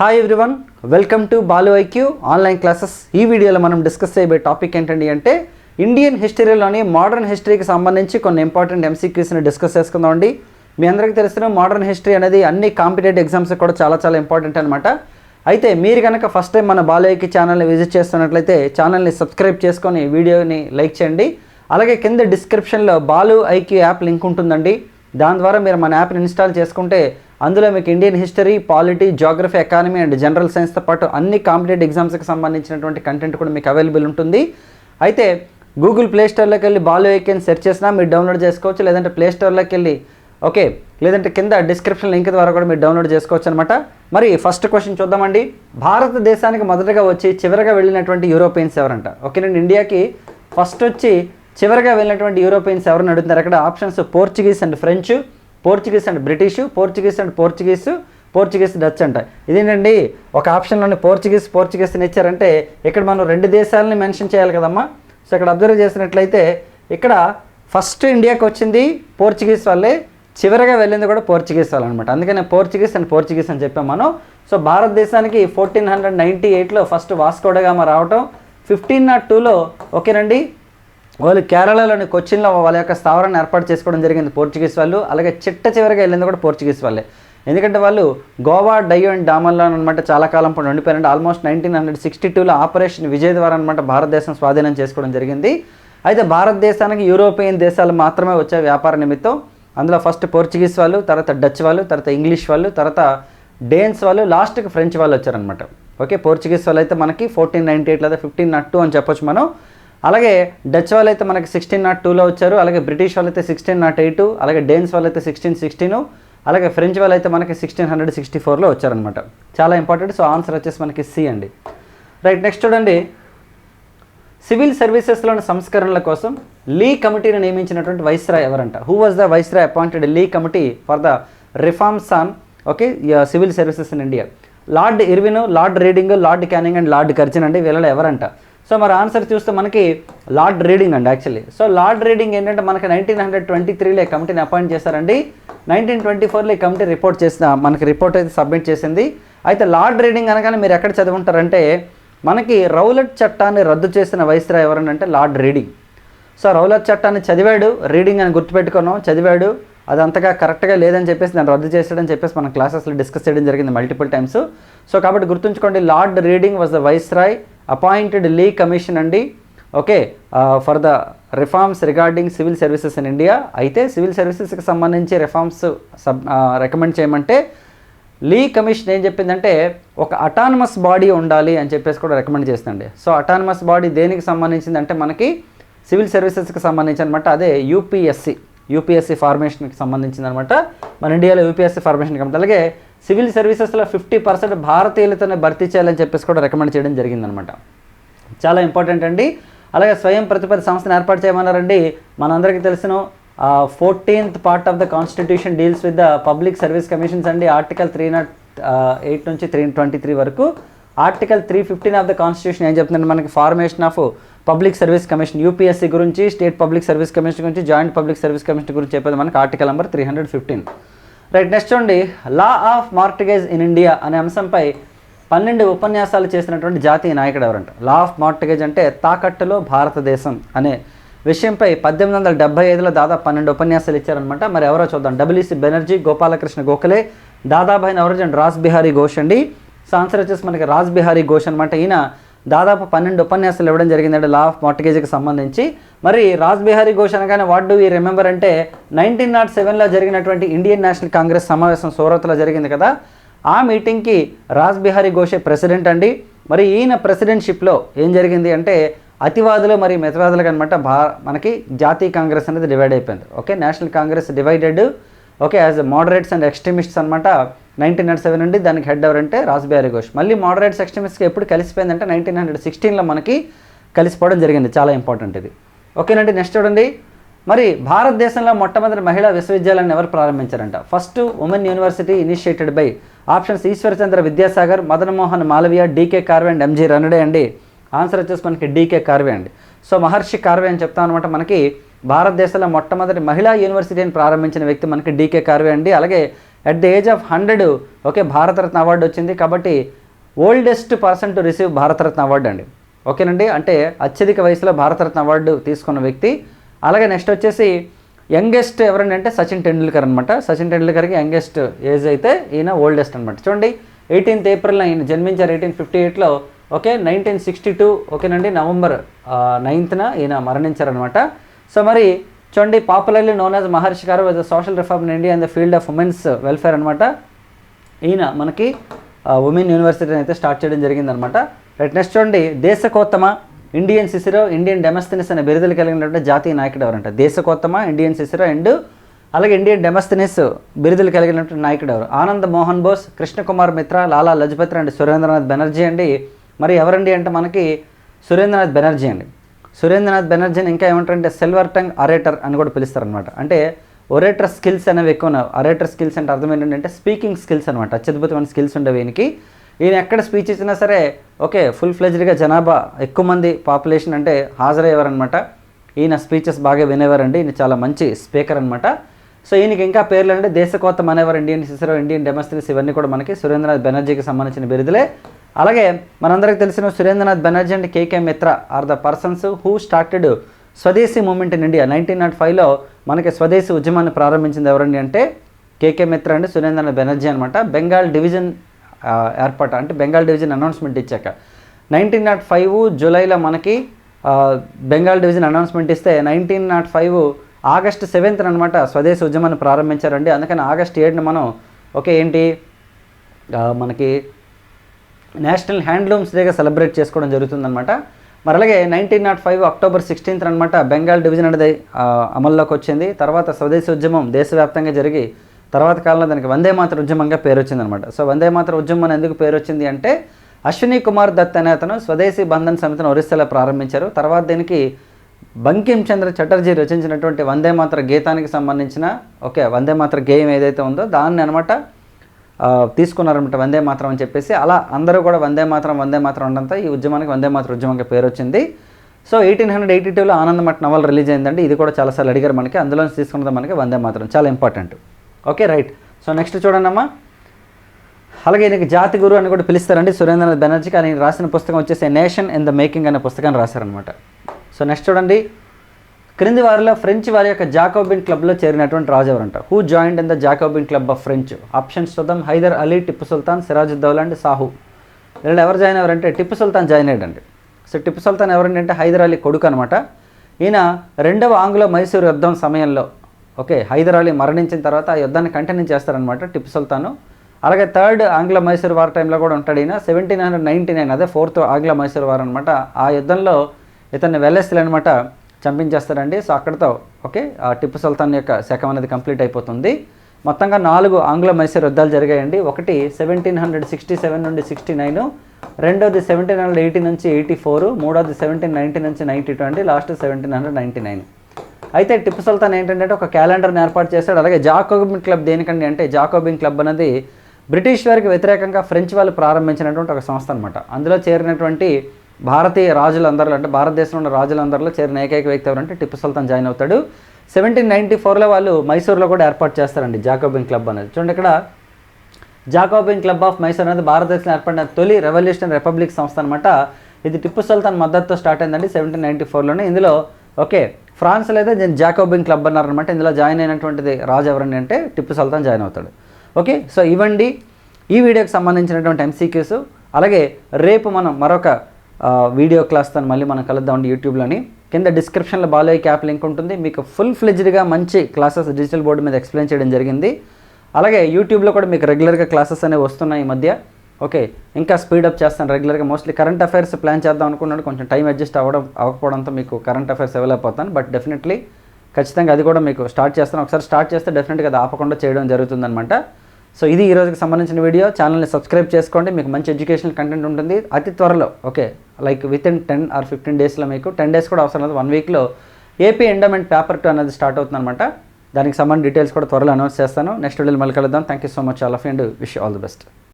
Hi everyone welcome to Balu IQ online classes ఈ వీడియోలో మనం డిస్కస్ చేయబోయే టాపిక్ ఏంటండి అంటే ఇండియన్ హిస్టరీలోని మోడర్న్ హిస్టరీకి సంబంధించి కొన్ని ఇంపార్టెంట్ ఎంసీక్యూస్ని డిస్కస్ చేసుకుందామండి మీ అందరికీ తెలిసిన మోడర్న్ హిస్టరీ అనేది అన్ని కాంపిటేటివ్ ఎగ్జామ్స్ కూడా చాలా చాలా ఇంపార్టెంట్ అనమాట అయితే మీరు కనుక ఫస్ట్ టైం మన బాలు ఐక్యూ ఛానల్ని విజిట్ చేస్తున్నట్లయితే ఛానల్ని సబ్స్క్రైబ్ చేసుకొని వీడియోని లైక్ చేయండి. అలాగే కింద డిస్క్రిప్షన్లో బాలు ఐక్యూ యాప్ లింక్ ఉంటుందండి. దాని ద్వారా మీరు మన యాప్ని ఇన్స్టాల్ చేసుకుంటే అందులో మీకు Indian history polity geography economy and general సైన్స్తో పాటు అన్ని కాంపిటేటివ్ ఎగ్జామ్స్కి సంబంధించినటువంటి కంటెంట్ కూడా మీకు అవైలబుల్ ఉంటుంది. అయితే గూగుల్ ప్లేస్టోర్లోకి వెళ్ళి బాలు ఐక్యని సెర్చ్ చేసినా మీరు డౌన్లోడ్ చేసుకోవచ్చు. లేదంటే ప్లేస్టోర్లోకి వెళ్ళి ఓకే లేదంటే కింద డిస్క్రిప్షన్ లింక్ ద్వారా కూడా మీరు డౌన్లోడ్ చేసుకోవచ్చు అనమాట మరి ఫస్ట్ క్వశ్చన్ చూద్దామండి. భారతదేశానికి మొదటగా వచ్చి చివరగా వెళ్ళినటువంటి యూరోపియన్స్ ఎవరంట? ఓకేనండి ఇండియాకి ఫస్ట్ వచ్చి చివరగా వెళ్ళినటువంటి యూరోపియన్స్ ఎవరిని అడుగుతున్నారు? అక్కడ options Portuguese and French. Portuguese and British Portuguese and Portuguese Portuguese Dutch అంట. ఇదేంటండి? ఒక ఆప్షన్లోని పోర్చుగీస్ పోర్చుగీస్ని ఇచ్చారంటే ఇక్కడ మనం రెండు దేశాలని మెన్షన్ చేయాలి కదమ్మా. సో ఇక్కడ అబ్జర్వ్ చేసినట్లయితే ఇక్కడ ఫస్ట్ ఇండియాకి వచ్చింది పోర్చుగీస్ వాళ్ళే చివరగా వెళ్ళింది కూడా పోర్చుగీస్ వాళ్ళు అనమాట అందుకనే పోర్చుగీస్ అండ్ పోర్చుగీస్ అని చెప్పాం మనం. సో భారతదేశానికి ఫోర్టీన్ హండ్రెడ్ నైంటీ ఎయిట్లో ఫస్ట్ వాస్కోడగామ రావటం ఫిఫ్టీన్ నాట్ టూలో ఓకేనండి? వాళ్ళు కేరళలోని కొచ్చిన్లో వాళ్ళ యొక్క స్థావరాన్ని ఏర్పాటు చేసుకోవడం జరిగింది పోర్చుగీస్ వాళ్ళు. అలాగే చిట్ట చివరిగా వెళ్ళింది కూడా పోర్చుగీస్ వాళ్ళే. ఎందుకంటే వాళ్ళు గోవా డయో అండ్ డామన్లో అనమాట చాలా కాలం పాటు ఉండిపోయారంటే ఆల్మోస్ట్ నైన్టీన్ హండ్రెడ్ సిక్స్టీ టూలో ఆపరేషన్ విజయ్ ద్వారా అనమాట భారతదేశం స్వాధీనం చేసుకోవడం జరిగింది. అయితే భారతదేశానికి యూరోపియన్ దేశాలు మాత్రమే వచ్చే వ్యాపార నిమిత్తం అందులో ఫస్ట్ పోర్చుగీస్ వాళ్ళు తర్వాత డచ్ వాళ్ళు తర్వాత ఇంగ్లీష్ వాళ్ళు తర్వాత డేన్స్ వాళ్ళు లాస్ట్కి ఫ్రెంచ్ వాళ్ళు వచ్చారనమాట ఓకే పోర్చుగీస్ వాళ్ళు అయితే మనకి ఫోర్టీన్ నైంటీ ఎయిట్ లేదా ఫిఫ్టీన్ నాట్ టూ అని చెప్పొచ్చు మనం. అలాగే డచ్ వాళ్ళు అయితే మనకి సిక్స్టీన్ నాట్ టూలో వచ్చారు అలాగే బ్రిటిష్ వాళ్ళు అయితే సిక్స్టీన్ నాట్ ఎయిట్ అలాగే డేన్స్ వాళ్ళు అయితే సిక్స్టీన్ సిక్స్టీన్ అలాగే ఫ్రెంచ్ వాళ్ళు అయితే మనకి సిక్స్టీన్ హండ్రెడ్ సిక్స్టీ ఫోర్లో వచ్చారనమాట చాలా ఇంపార్టెంట్ సో ఆన్సర్ వచ్చేసి మనకి సి అండి. రైట్ నెక్స్ట్ చూడండి. సివిల్ సర్వీసెస్లోని సంస్కరణల కోసం లీ కమిటీని నియమించినటువంటి వైస్రాయ్ ఎవరంట? Who was the viceroy appointed Lee committee for the reforms on okay civil services in India Lord Irwin Lord Reading Lord Canning and Lord Curzon అండి వీళ్ళలో ఎవరంట? సో మరి ఆన్సర్ చూస్తే మనకి లార్డ్ రీడింగ్ అండి యాక్చువల్లీ సో లార్డ్ రీడింగ్ ఏంటంటే మనకి nineteen hundred twenty త్రీలో కమిటీని అపాయింట్ చేశారండి. నైన్టీన్ ట్వంటీ ఫోర్లో ఈ కమిటీ రిపోర్ట్ చేసిన మనకి రిపోర్ట్ అయితే సబ్మిట్ చేసింది. అయితే లార్డ్ రీడింగ్ అనగానే మీరు ఎక్కడ చదువుంటారంటే మనకి రౌలట్ చట్టాన్ని రద్దు చేసిన వైస్రా ఎవరనంటే లార్డ్ రీడింగ్. సో రౌలట్ చట్టాన్ని చదివాడు రీడింగ్ అని గుర్తుపెట్టుకున్నాం చదివాడు అది అంతగా కరెక్ట్గా లేదని చెప్పేసి దాన్ని రద్దు చేసాడని చెప్పేసి మన క్లాసెస్లో డిస్కస్ చేయడం జరిగింది మల్టిపుల్ టైమ్స్. సో కాబట్టి గుర్తుంచుకోండి Lord Reading was the viceroy appointed Lee commission అండి. Okay for the reforms regarding civil services in India అయితే సివిల్ సర్వీసెస్కి సంబంధించి రిఫార్మ్స్ సబ్ రికమెండ్ చేయమంటే లీ కమిషన్ ఏం చెప్పిందంటే ఒక అటానమస్ బాడీ ఉండాలి అని చెప్పేసి కూడా రికమెండ్ చేస్తుందండి. సో అటానమస్ బాడీ దేనికి సంబంధించింది అంటే మనకి సివిల్ సర్వీసెస్కి సంబంధించి అనమాట అదే యూపీఎస్సి యూపీఎస్సీ ఫార్మేషన్కి సంబంధించింది అనమాట మన ఇండియాలో యూపీఎస్సీ ఫార్మేషన్ అలాగే సివిల్ సర్వీసెస్లో ఫిఫ్టీ పర్సెంట్ భారతీయులతోనే భర్తీ చేయాలని చెప్పేసి కూడా రికమెండ్ చేయడం జరిగిందనమాట. చాలా ఇంపార్టెంట్ అండి. అలాగే స్వయం ప్రతిపత్తి సంస్థను ఏర్పాటు చేయమన్నారండి. మనందరికీ తెలిసిన fourteenth part of the constitution deals with the public service commissions అండి. ఆర్టికల్ త్రీ నాట్ ఎయిట్ నుంచి త్రీ ట్వంటీ త్రీ వరకు. Article three fifteen of the constitution ఏం చెప్తుందంటే మనకి formation of public service commission UPSC గురించి స్టేట్ పబ్లిక్ సర్వీస్ కమిషన్ గురించి joint public service commission గురించి చెప్పేది మనకి article number three hundred fifteen. Right next చూడండి. Law of mortgage in India అనే అంశంపై పన్నెండు ఉపన్యాసాలు చేసినటువంటి జాతీయ నాయకుడు ఎవరంట? లా ఆఫ్ మార్టిగేజ్ అంటే తాకట్టులో భారతదేశం అనే విషయంపై పద్దెనిమిది వందల డెబ్బై ఐదులో దాదాపు పన్నెండు ఉపన్యాసాలు ఇచ్చారనమాట మరి ఎవరో చూద్దాం. W C Banerjee Gopalakrishna Gokhale Dadabhai Naoroji and Rash Behari Ghosh అండి సో ఆన్సర్ వచ్చేసి మనకి రాజ్ బిహారీ ఘోష్ అనమాట ఈయన దాదాపు పన్నెండు ఉపన్యాసాలు ఇవ్వడం జరిగిందండి. లా ఆఫ్ మార్టిగేజ్కి సంబంధించి. మరి రాజ్ బిహారీ ఘోష్ అనగానే వాట్ డూ వీ రిమెంబర్ అంటే నైన్టీన్ నాట్ సెవెన్లో జరిగినటువంటి ఇండియన్ నేషనల్ కాంగ్రెస్ సమావేశం సూరత్లో జరిగింది కదా. ఆ మీటింగ్కి రాజ్ బిహారీ ఘోషే ప్రెసిడెంట్ అండి. మరి ఈయన ప్రెసిడెంట్షిప్లో ఏం జరిగింది అంటే అతివాదులు మరియు మితవాదులకు అనమాట భా మనకి జాతీయ కాంగ్రెస్ అనేది డివైడ్ అయిపోయింది. Okay? National Congress divided okay as moderates and extremists అనమాట నైన్టీన్ హండ్రెడ్ సెవెన్ నుండి దానికి హెడ్ ఎవరంటే రాజ్బిహారి ఘోష్. మళ్ళీ మోడరేట్స్ ఎక్స్ట్రీమిస్ట్కి ఎప్పుడు కలిసిపోయిందంటే నైన్టీన్ హండ్రెడ్ సిక్స్టీన్లో మనకి కలిసిపోవడం జరిగింది చాలా ఇంపార్టెంట్ ఇది. ఓకేనండి నెక్స్ట్ చూడండి. మరి భారతదేశంలో మొట్టమొదటి మహిళా విశ్వవిద్యాలయాన్ని ఎవరు ప్రారంభించారంట? First women university initiated by options Ishwarchandra Vidyasagar Madan Mohan Malaviya DK Karve and MG Ranade అండి. ఆన్సర్ వచ్చేసి మనకి డీకే కార్వే అండి. సో మహర్షి కార్వే అని చెప్తాం అనమాట మనకి. భారతదేశంలో మొట్టమొదటి మహిళా యూనివర్సిటీని ప్రారంభించిన వ్యక్తి మనకి డీకే కార్వే అండి. అలాగే at the age of hundred okay Bharat Ratna award వచ్చింది. కాబట్టి oldest person to receive Bharat Ratna award అండి. ఓకేనండి? అంటే అత్యధిక వయసులో భారతరత్న అవార్డు తీసుకున్న వ్యక్తి. అలాగే నెక్స్ట్ వచ్చేసి యంగెస్ట్ ఎవరండి అంటే సచిన్ టెండూల్కర్ అనమాట సచిన్ టెండూల్కర్కి యంగెస్ట్ ఏజ్ అయితే ఈయన ఓల్డెస్ట్ అనమాట చూడండి ఎయిటీన్త్ ఏప్రిల్ ఆయన జన్మించారు. ఎయిటీన్ ఫిఫ్టీ ఎయిట్లో ఓకే నైన్టీన్ సిక్స్టీ టూ ఓకేనండి నవంబర్ నైన్త్న ఈయన మరణించారనమాట సో మరి చూడండి పాపులర్లీ నోన్ యాజ్ మహర్షి గారు with social reform in India in the field of women's welfare అనమాట ఈయన మనకి ఉమెన్ యూనివర్సిటీని అయితే స్టార్ట్ చేయడం జరిగిందనమాట రైట్ నెక్స్ట్ చూడండి దేశకోత్తమ ఇండియన్ సిసిరో ఇండియన్ డెమస్థినిస్ అనే బిరుదులు కలిగినటువంటి జాతీయ నాయకుడు ఎవరంట? దేశకోత్తమ ఇండియన్ సిసిరో అండ్ అలాగే ఇండియన్ డెమస్థినిస్ బిరుదులు కలిగినటువంటి నాయకుడు ఎవరు? ఆనంద్ మోహన్ బోస్ కృష్ణకుమార్ మిత్ర లాలా లజపతి అండ్ సురేంద్రనాథ్ బెనర్జీ అండి. మరి ఎవరండి అంటే మనకి సురేంద్రనాథ్ బెనర్జీ అండి. సురేంద్రనాథ్ బెనర్జీని ఇంకా ఏమంటారంటే సిల్వర్ టంగ్ అరేటర్ అని కూడా పిలుస్తారనమాట అంటే ఒరేటర్ స్కిల్స్ అనేవి ఎక్కువ ఉన్నాయి అరేటర్ స్కిల్స్ అంటే అర్థం ఏంటంటే స్పీకింగ్ స్కిల్స్ అనమాట అత్యద్భుతమైన స్కిల్స్ ఉండేవి ఈయనకి. ఈయన ఎక్కడ స్పీచ్ ఇచ్చినా సరే ఓకే ఫుల్ ఫ్లెజ్డ్గా జనాభా ఎక్కువ మంది పాపులేషన్ అంటే హాజరయ్యేవారనమాట ఈయన స్పీచెస్ బాగా వినేవారండి ఈయన చాలా మంచి స్పీకర్ అనమాట సో ఈయనకి ఇంకా పేర్లు అంటే దేశకోత్తం అనేవారు ఇండియన్ సిసరో ఇండియన్ డెమోస్ట్రీస్ ఇవన్నీ కూడా మనకి సురేంద్రనాథ్ బెనర్జీకి సంబంధించిన బిరుదులే. అలాగే మనందరికి తెలిసిన Surendranath Banerjee and KK Mitra are the persons who started Swadeshi movement in India. Nineteen nought ఫైవ్లో మనకి స్వదేశీ ఉద్యమాన్ని ప్రారంభించింది ఎవరండి అంటే కేకే మిత్ర అండ్ సురేంద్రనాథ్ బెనర్జీ అనమాట బెంగాల్ డివిజన్ ఏర్పాటు అంటే బెంగాల్ డివిజన్ అనౌన్స్మెంట్ ఇచ్చాక. నైన్టీన్ నాట్ ఫైవ్ జూలైలో మనకి బెంగాల్ డివిజన్ అనౌన్స్మెంట్ ఇస్తే nineteen nought five August seventh అనమాట స్వదేశీ ఉద్యమాన్ని ప్రారంభించారండి. అందుకని ఆగస్ట్ ఏడున మనం ఓకే ఏంటి? మనకి నేషనల్ హ్యాండ్లూమ్స్ డేగా సెలబ్రేట్ చేసుకోవడం జరుగుతుందన్నమాట. మరి అలాగే nineteen nought five October sixteenth అనమాట బెంగాల్ డివిజన్ అనేది అమల్లోకి వచ్చింది. తర్వాత స్వదేశీ ఉద్యమం దేశవ్యాప్తంగా జరిగి తర్వాత కాలంలో దానికి వందే మాతర ఉద్యమంగా పేరు వచ్చిందనమాట సో వందే మాతర ఉద్యమం అని ఎందుకు పేరు వచ్చింది అంటే అశ్విని కుమార్ దత్ అనే అతను స్వదేశీ బంధన్ సమితిని ఒరిస్సాలో ప్రారంభించారు. తర్వాత దీనికి బంకిం చంద్ర చటర్జీ రచించినటువంటి వందే మాతర గీతానికి సంబంధించిన ఓకే వందే మాతర గేయం ఏదైతే ఉందో దాన్ని అనమాట తీసుకున్నారన్నమాట వందే మాత్రం అని చెప్పేసి. అలా అందరూ కూడా వందే మాత్రం వందే మాత్రం ఉండడంతో ఈ ఉద్యమానికి వందే మాత్రం ఉద్యమంగా పేరు వచ్చింది సో ఎయిటీన్ హండ్రెడ్ ఎయిటీ టూలో ఆనందమఠ నవల్ రిలీజ్ అయిందండి. ఇది కూడా చాలాసార్లు అడిగారు మనకి. అందులో తీసుకున్నది మనకి వందే మాత్రం. చాలా important. Okay right. So next చూడండి అమ్మా. అలాగే ఈయనకి జాతి గురు అని కూడా పిలుస్తారండి సురేంద్రనాథ్ బెనర్జీ. కానీ రాసిన పుస్తకం వచ్చేసి నేషన్ ఇన్ ద మేకింగ్ అనే పుస్తకాన్ని రాశారనమాట సో నెక్స్ట్ చూడండి. క్రింది వారిలో ఫ్రెంచ్ వారి యొక్క జాకోబిన్ క్లబ్లో చేరినటువంటి రాజు ఎవరంట? Who joined in the Jacobin club of French options చూద్దాం. హైదర్ అలీ టిప్పు సుల్తాన్ సిరాజుద్దౌలా అండ్ సాహు. వీళ్ళు ఎవరు జాయిన్ అవ్వరంటే టిప్పు సుల్తాన్ జాయిన్ అయ్యాడండి. సో టిప్పు సుల్తాన్ ఎవరంటే హైదర్ అలీ కొడుకు అనమాట ఈయన రెండవ ఆంగ్లో మైసూరు యుద్ధం సమయంలో ఓకే హైదర్ అలీ మరణించిన తర్వాత ఆ యుద్ధాన్ని కంటిన్యూ చేస్తారనమాట టిప్పు సుల్తాను. అలాగే థర్డ్ ఆంగ్ల మైసూర్ వార్ టైంలో కూడా ఉంటాడు ఈయన. సెవెంటీన్ హండ్రెడ్ నైంటీ నైన్ అదే ఫోర్త్ ఆంగ్ల మైసూర్ వార్ అనమాట ఆ యుద్ధంలో ఇతన్ని వెల్లెస్లు అనమాట చంపించేస్తారండి. సో అక్కడితో ఓకే ఆ టిప్పు సుల్తాన్ యొక్క శకం అనేది కంప్లీట్ అయిపోతుంది. మొత్తంగా నాలుగు ఆంగ్ల మైసూర్ యుద్ధాలు జరిగాయండి. ఒకటి సెవెంటీన్ హండ్రెడ్ సిక్స్టీ సెవెన్ నుండి సిక్స్టీ నైన్ రెండోది సెవెంటీన్ హండ్రెడ్ ఎయిటీ నుంచి ఎయిటీ ఫోర్ మూడోది సెవెంటీన్ నైంటీ నుంచి నైంటీ టూ అండి last seventeen hundred ninety nine. అయితే టిప్పు సుల్తాన్ ఏంటంటే ఒక క్యాలెండర్ని ఏర్పాటు చేశాడు. అలాగే జాకోబిన్ క్లబ్ దేనికండి అంటే జాకోబిన్ క్లబ్ అనేది బ్రిటిష్ వారికి వ్యతిరేకంగా ఫ్రెంచ్ వాళ్ళు ప్రారంభించినటువంటి ఒక సంస్థ అనమాట అందులో చేరినటువంటి భారతీయ రాజులందరిలో అంటే భారతదేశంలో ఉన్న రాజులందరిలో చేరిన ఏకైక వ్యక్తి ఎవరంటే టిప్పు సుల్తాన్ జాయిన్ అవుతాడు. సెవెంటీన్ నైంటీ ఫోర్లో వాళ్ళు మైసూర్లో కూడా ఏర్పాటు చేస్తారండి జాకోబిన్ క్లబ్ అనేది. చూడండి ఇక్కడ. జాకోబిన్ క్లబ్ ఆఫ్ మైసూర్ అనేది భారతదేశంలో ఏర్పడిన తొలి రెవల్యూషన్ రిపబ్లిక్ సంస్థ అనమాట ఇది టిప్పు సుల్తాన్ మద్దతుతో స్టార్ట్ అయిందండి సెవెంటీన్ నైంటీ ఫోర్లోనే ఇందులో ఓకే ఫ్రాన్స్లో అయితే నేను జాకోబిన్ క్లబ్ అన్నారనమాట ఇందులో జాయిన్ అయినటువంటిది రాజు ఎవరండి అంటే టిప్పు సుల్తాన్ జాయిన్ అవుతాడు. ఓకే సో ఇవ్వండి. ఈ వీడియోకి సంబంధించినటువంటి ఎంసీక్యూస్ అలాగే రేపు మనం మరొక వీడియో క్లాస్తో మళ్ళీ మనం కలుద్దామండి యూట్యూబ్లోని. కింద డిస్క్రిప్షన్లో బాలయ్య క్యాప్ లింక్ ఉంటుంది. మీకు ఫుల్ ఫ్లెజ్డ్గా మంచి క్లాసెస్ డిజిటల్ బోర్డు మీద ఎక్స్ప్లెయిన్ చేయడం జరిగింది. అలాగే యూట్యూబ్లో కూడా మీకు రెగ్యులర్గా క్లాసెస్ అనేవి వస్తున్నాయి ఈ మధ్య. ఓకే ఇంకా స్పీడప్ చేస్తాను రెగ్యులర్గా. మోస్ట్లీ కరెంట్ అఫైర్స్ ప్లాన్ చేద్దాం అనుకున్నాడు కొంచెం టైం అడ్జస్ట్ అవ్వడం అవ్వకపోవడంతో మీకు కరెంట్ అఫైర్స్ ఇవ్వలేకపోతాను బట్ డెఫినెట్లీ ఖచ్చితంగా అది కూడా మీకు స్టార్ట్ చేస్తాను. ఒకసారి స్టార్ట్ చేస్తే డెఫినెట్గా అది ఆపకుండా చేయడం జరుగుతుందనమాట సో ఇది ఈ రోజుకి సంబంధించిన వీడియో. ఛానల్ని సబ్స్క్రైబ్ చేసుకోండి. మీకు మంచి ఎడ్యుకేషనల్ కంటెంట్ ఉంటుంది. అతి త్వరలో okay like with in ten or fifteen డేస్లో మీకు టెన్ డేస్ కూడా అవసరం లేదు. వన్ వీక్లో ఏపీ ఎండోమెంట్ పేపర్ టూ అనేది స్టార్ట్ అవుతుందన్నమాట. దానికి సంబంధించిన డీటెయిల్స్ కూడా త్వరలో అనౌన్స్ చేస్తాను. నెక్స్ట్ వీడియోలో మళ్ళీ కలుద్దాం. Thank you so much all of and wish all the best